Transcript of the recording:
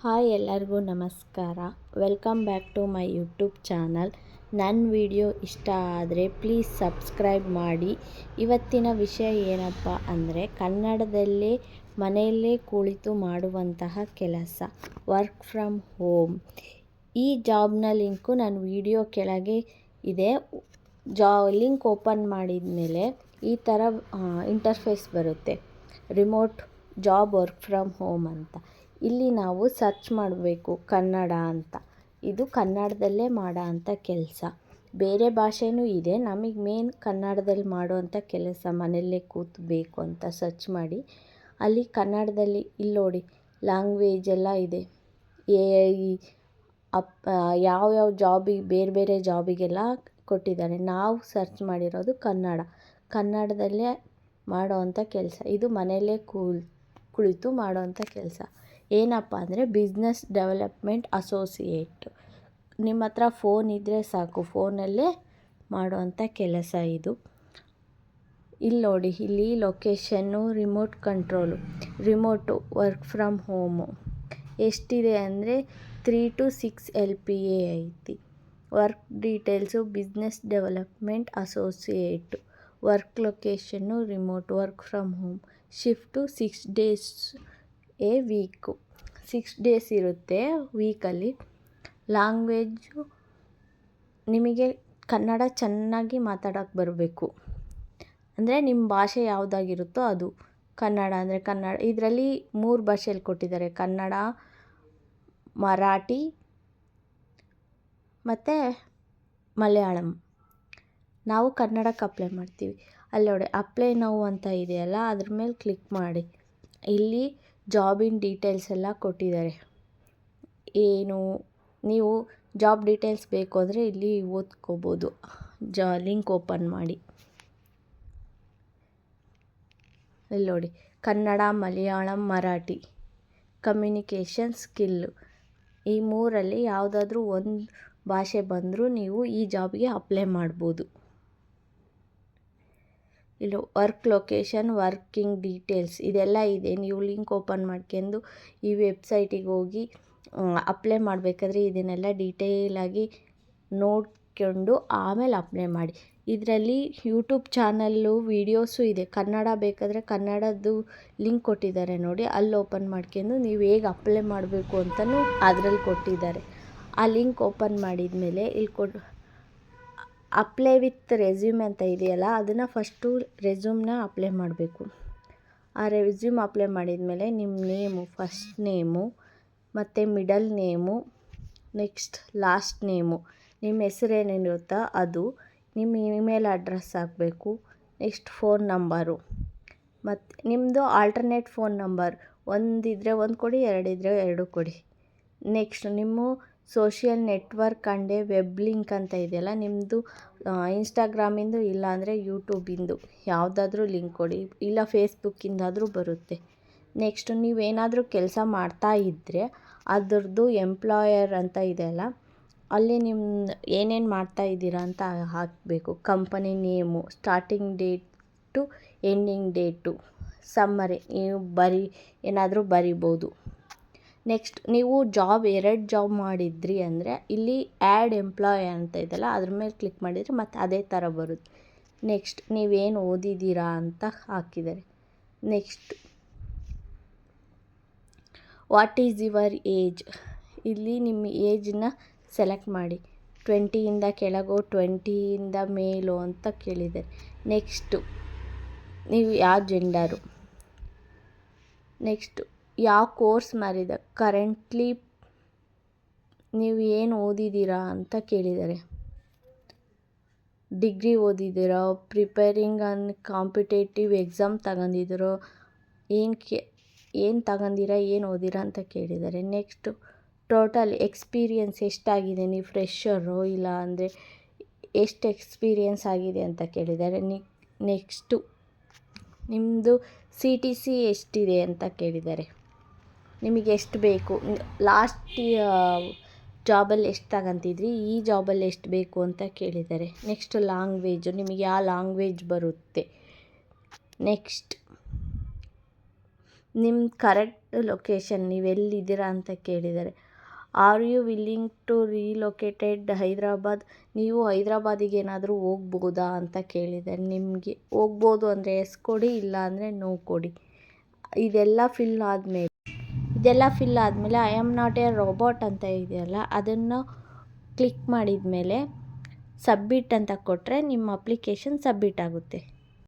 Hi ಎಲ್ಲರಿಗೂ ನಮಸ್ಕಾರ. Welcome back to my YouTube channel ನನ್ನ ವಿಡಿಯೋ ಇಷ್ಟ ಆದರೆ ಪ್ಲೀಸ್ ಸಬ್ಸ್ಕ್ರೈಬ್ ಮಾಡಿ. ಇವತ್ತಿನ ವಿಷಯ ಏನಪ್ಪ ಅಂದರೆ ಕನ್ನಡದಲ್ಲೇ ಮನೆಯಲ್ಲೇ ಕುಳಿತು ಮಾಡುವಂತಹ ಕೆಲಸ ವರ್ಕ್ ಫ್ರಮ್ ಹೋಮ್ ಈ ಜಾಬ್ನ ಲಿಂಕು ನನ್ನ ವಿಡಿಯೋ ಕೆಳಗೆ ಇದೆ. ಜಾ ಲಿಂಕ್ ಓಪನ್ ಮಾಡಿದ ಮೇಲೆ ಈ ಥರ ಇಂಟರ್ಫೇಸ್ ಬರುತ್ತೆ. Remote job work from home ಅಂತ. ಇಲ್ಲಿ ನಾವು ಸರ್ಚ್ ಮಾಡಬೇಕು ಕನ್ನಡ ಅಂತ. ಇದು ಕನ್ನಡದಲ್ಲೇ ಮಾಡೋ ಅಂಥ ಕೆಲಸ. ಬೇರೆ ಭಾಷೆನೂ ಇದೆ. ನಮಗೆ ಮೇನ್ ಕನ್ನಡದಲ್ಲಿ ಮಾಡುವಂಥ ಕೆಲಸ ಮನೆಯಲ್ಲೇ ಕೂತು ಬೇಕು ಅಂತ ಸರ್ಚ್ ಮಾಡಿ. ಅಲ್ಲಿ ಕನ್ನಡದಲ್ಲಿ ಇಲ್ಲಿ ನೋಡಿ ಲ್ಯಾಂಗ್ವೇಜ್ ಎಲ್ಲ ಇದೆ. ಎ ಐ ಅಪ್ ಯಾವ್ಯಾವ ಜಾಬಿಗೆ ಬೇರೆ ಬೇರೆ ಜಾಬಿಗೆಲ್ಲ ಕೊಟ್ಟಿದ್ದಾರೆ. ನಾವು ಸರ್ಚ್ ಮಾಡಿರೋದು ಕನ್ನಡ. ಕನ್ನಡದಲ್ಲೇ ಮಾಡೋವಂಥ ಕೆಲಸ. ಇದು ಮನೆಯಲ್ಲೇ ಕೂಲ್, ಕುಳಿತು ಮಾಡೋವಂಥ ಕೆಲಸ. ಏನಪ್ಪ ಅಂದರೆ ಬಿಸ್ನೆಸ್ ಡೆವಲಪ್ಮೆಂಟ್ ಅಸೋಸಿಯೇಟ್. ನಿಮ್ಮ ಹತ್ರ ಫೋನ್ ಇದ್ದರೆ ಸಾಕು, ಫೋನಲ್ಲೇ ಮಾಡುವಂಥ ಕೆಲಸ ಇದು. ಇಲ್ಲಿ ನೋಡಿ, ಇಲ್ಲಿ location, remote control, remote, work from home. ಎಷ್ಟಿದೆ ಅಂದರೆ three to six L P A ಐತಿ. Work details, business development associate. Work location, remote, work from home. Shift six days. A week. Six days ಇರುತ್ತೆ ವೀಕಲ್ಲಿ. Language ನಿಮಗೆ ಕನ್ನಡ ಚೆನ್ನಾಗಿ ಮಾತಾಡೋಕ್ಕೆ ಬರಬೇಕು. ಅಂದರೆ ನಿಮ್ಮ ಭಾಷೆ ಯಾವುದಾಗಿರುತ್ತೋ ಅದು. ಕನ್ನಡ ಅಂದರೆ ಕನ್ನಡ, ಇದರಲ್ಲಿ ಮೂರು ಭಾಷೆಯಲ್ಲಿ ಕೊಟ್ಟಿದ್ದಾರೆ. ಕನ್ನಡ, ಮರಾಠಿ ಮತ್ತು ಮಲಯಾಳಂ. ನಾವು ಕನ್ನಡಕ್ಕೆ ಅಪ್ಲೈ ಮಾಡ್ತೀವಿ. ಅಲ್ಲಿ ನೋಡಿ ಅಪ್ಲೈ ನೋವು ಅಂತ ಇದೆಯಲ್ಲ, ಅದ್ರ ಮೇಲೆ ಕ್ಲಿಕ್ ಮಾಡಿ. ಇಲ್ಲಿ ಜಾಬಿನ ಡೀಟೇಲ್ಸ್ ಎಲ್ಲ ಕೊಟ್ಟಿದ್ದಾರೆ. ಏನು, ನೀವು ಜಾಬ್ ಡೀಟೇಲ್ಸ್ ಬೇಕು ಅಂದರೆ ಇಲ್ಲಿ ಓದ್ಕೋಬೋದು. ಜಾ, ಲಿಂಕ್ ಓಪನ್ ಮಾಡಿ. ಇಲ್ಲಿ ನೋಡಿ, ಕನ್ನಡ, ಮಲಯಾಳಂ, ಮರಾಠಿ ಕಮ್ಯುನಿಕೇಷನ್ ಸ್ಕಿಲ್ಲು ಈ ಮೂರಲ್ಲಿ ಯಾವುದಾದ್ರೂ ಒಂದು ಭಾಷೆ ಬಂದರೂ ನೀವು ಈ ಜಾಬ್ಗೆ ಅಪ್ಲೈ ಮಾಡ್ಬೋದು. ಇಲ್ಲಿ ವರ್ಕ್ ಲೊಕೇಶನ್, ವರ್ಕಿಂಗ್ ಡೀಟೇಲ್ಸ್ ಇದೆಲ್ಲ ಇದೆ. ನೀವು ಲಿಂಕ್ ಓಪನ್ ಮಾಡ್ಕೊಂಡು ಈ ವೆಬ್ಸೈಟಿಗೆ ಹೋಗಿ ಅಪ್ಲೈ ಮಾಡಬೇಕಾದ್ರೆ ಇದನ್ನೆಲ್ಲ ಡೀಟೇಲಾಗಿ ನೋಡ್ಕೊಂಡು ಆಮೇಲೆ ಅಪ್ಲೈ ಮಾಡಿ. ಇದರಲ್ಲಿ ಯೂಟ್ಯೂಬ್ ಚಾನಲ್ಲು, ವೀಡಿಯೋಸು ಇದೆ. ಕನ್ನಡ ಬೇಕಾದರೆ ಕನ್ನಡದ್ದು ಲಿಂಕ್ ಕೊಟ್ಟಿದ್ದಾರೆ ನೋಡಿ. ಅಲ್ಲಿ ಓಪನ್ ಮಾಡ್ಕೊಂಡು ನೀವು ಹೇಗೆ ಅಪ್ಲೈ ಮಾಡಬೇಕು ಅಂತಲೂ ಅದರಲ್ಲಿ ಕೊಟ್ಟಿದ್ದಾರೆ. ಆ ಲಿಂಕ್ ಓಪನ್ ಮಾಡಿದ ಮೇಲೆ ಇಲ್ಲಿ ಕೊಟ್ಟು ಅಪ್ಲೈ ವಿತ್ ರೆಸ್ಯೂಮ್ ಅಂತ ಇದೆಯಲ್ಲ, ಅದನ್ನು ಫಸ್ಟು ರೆಸ್ಯೂಮ್ನ ಅಪ್ಲೈ ಮಾಡಬೇಕು. ಆ ರೆಸ್ಯೂಮ್ ಅಪ್ಲೈ ಮಾಡಿದ ಮೇಲೆ ನಿಮ್ಮ ನೇಮು ಫಸ್ಟ್ ನೇಮು ಮತ್ತು middle name next last name ನಿಮ್ಮ ಹೆಸರು ಏನೇನಿರುತ್ತೋ ಅದು ನಿಮ್ಮ ಇಮೇಲ್ ಅಡ್ರೆಸ್ ಹಾಕಬೇಕು ನೆಕ್ಸ್ಟ್ ಫೋನ್ ನಂಬರು ಮತ್ತು ನಿಮ್ಮದು ಆಲ್ಟರ್ನೇಟ್ ಫೋನ್ ನಂಬರ್ ಒಂದಿದ್ದರೆ ಒಂದು ಕೊಡಿ ಎರಡಿದ್ದರೆ ಎರಡು ಕೊಡಿ. ನೆಕ್ಸ್ಟ್ ನಿಮ್ಮ social network and web link ಅಂತ ಇದೆಯಲ್ಲ ನಿಮ್ಮದು ಇನ್ಸ್ಟಾಗ್ರಾಮಿಂದು ಇಲ್ಲ ಅಂದರೆ ಯೂಟ್ಯೂಬಿಂದು ಯಾವುದಾದ್ರೂ ಲಿಂಕ್ ಕೊಡಿ, ಇಲ್ಲ ಫೇಸ್ಬುಕ್ಕಿಂದಾದರೂ ಬರುತ್ತೆ. ನೆಕ್ಸ್ಟ್ ನೀವೇನಾದರೂ ಕೆಲಸ ಮಾಡ್ತಾ ಇದ್ದರೆ ಅದರದ್ದು ಎಂಪ್ಲಾಯರ್ ಅಂತ ಇದೆಯಲ್ಲ, ಅಲ್ಲಿ ನಿಮ್ಮ ಏನೇನು ಮಾಡ್ತಾ ಇದ್ದೀರಾ ಅಂತ ಹಾಕಬೇಕು. Company name starting date ending date summary ನೀವು ಬರಿ, ಏನಾದರೂ ಬರಿಬೋದು. ನೆಕ್ಸ್ಟ್ ನೀವು ಜಾಬ್ ಎರಡು ಜಾಬ್ ಮಾಡಿದ್ರಿ ಅಂದರೆ ಇಲ್ಲಿ ಆ್ಯಡ್ ಎಂಪ್ಲಾಯ್ ಅಂತ ಇದೆಯಲ್ಲ, ಅದ್ರ ಮೇಲೆ ಕ್ಲಿಕ್ ಮಾಡಿದರೆ ಮತ್ತು ಅದೇ ಥರ ಬರುತ್ತೆ. ನೆಕ್ಸ್ಟ್ ನೀವೇನು ಓದಿದ್ದೀರಾ ಅಂತ ಹಾಕಿದ್ದಾರೆ next what is your age ಇಲ್ಲಿ ನಿಮ್ಮ ಏಜನ್ನ ಸೆಲೆಕ್ಟ್ ಮಾಡಿ. ಟ್ವೆಂಟಿಯಿಂದ ಕೆಳಗೋ ಟ್ವೆಂಟಿಯಿಂದ ಮೇಲೋ ಅಂತ ಕೇಳಿದ್ದಾರೆ ನೆಕ್ಸ್ಟು ನೀವು ಯಾವ ಜೆಂಡರು ನೆಕ್ಸ್ಟು ಯಾವ ಕೋರ್ಸ್ ಮಾಡಿದ ಕರೆಂಟ್ಲಿ ನೀವು ಏನು ಓದಿದ್ದೀರಾ ಅಂತ ಕೇಳಿದ್ದಾರೆ ಡಿಗ್ರಿ ಓದಿದ್ದೀರೋ? ಪ್ರಿಪೇರಿಂಗ್ ಅನ್ ಕಾಂಪಿಟೇಟಿವ್ ಎಕ್ಸಾಮ್ ತಗೊಂಡಿದ್ದೀರೋ? ಏನು ಕೆ, ಏನು ತಗೊಂಡಿರಾ? ಏನು ಓದಿರಾ ಅಂತ ಕೇಳಿದ್ದಾರೆ ನೆಕ್ಸ್ಟು ಟೋಟಲ್ ಎಕ್ಸ್ಪೀರಿಯನ್ಸ್ ಎಷ್ಟಾಗಿದೆ? ನೀವು ಫ್ರೆಶರು ಇಲ್ಲ ಅಂದರೆ ಎಷ್ಟು ಎಕ್ಸ್ಪೀರಿಯನ್ಸ್ ಆಗಿದೆ ಅಂತ ಕೇಳಿದ್ದಾರೆ ನೆಕ್ಸ್ಟು ನಿಮ್ಮದು ಸಿ ಟಿ ಸಿ ಎಷ್ಟಿದೆ ಅಂತ ಕೇಳಿದ್ದಾರೆ ನಿಮಗೆ ಎಷ್ಟು ಬೇಕು? ಲಾಸ್ಟ್ ಜಾಬಲ್ಲಿ ಎಷ್ಟು ತಗೊಂತಿದ್ರಿ? ಈ ಜಾಬಲ್ಲಿ ಎಷ್ಟು ಬೇಕು ಅಂತ ಕೇಳಿದ್ದಾರೆ. ನೆಕ್ಸ್ಟ್ ಲಾಂಗ್ವೇಜು, ನಿಮಗೆ ಯಾವ ಲಾಂಗ್ವೇಜ್ ಬರುತ್ತೆ. ನೆಕ್ಸ್ಟ್ ನಿಮ್ಮ ಕರೆಕ್ಟ್ ಲೊಕೇಶನ್ ನೀವು ಎಲ್ಲಿದ್ದೀರಾ ಅಂತ ಕೇಳಿದ್ದಾರೆ. Are you willing to relocated Hyderabad? ನೀವು ಹೈದ್ರಾಬಾದಿಗೆ ಏನಾದರೂ ಹೋಗ್ಬೋದಾ ಅಂತ ಕೇಳಿದ್ದಾರೆ. ನಿಮಗೆ ಹೋಗ್ಬೋದು ಅಂದರೆ ಎಸ್ ಕೊಡಿ ಇಲ್ಲ ಅಂದರೆ ನೋ ಕೊಡಿ. ಇದೆಲ್ಲ ಫಿಲ್ ಆದಮೇಲೆ. ಇದೆಲ್ಲ ಫಿಲ್ ಆದಮೇಲೆ I am not a robot ಅಂತ ಇದೆಯಲ್ಲ, ಅದನ್ನು ಕ್ಲಿಕ್ ಮಾಡಿದ ಮೇಲೆ ಸಬ್ಮಿಟ್ ಅಂತ ಕೊಟ್ಟರೆ ನಿಮ್ಮ ಅಪ್ಲಿಕೇಶನ್ ಸಬ್ಮಿಟ್ ಆಗುತ್ತೆ.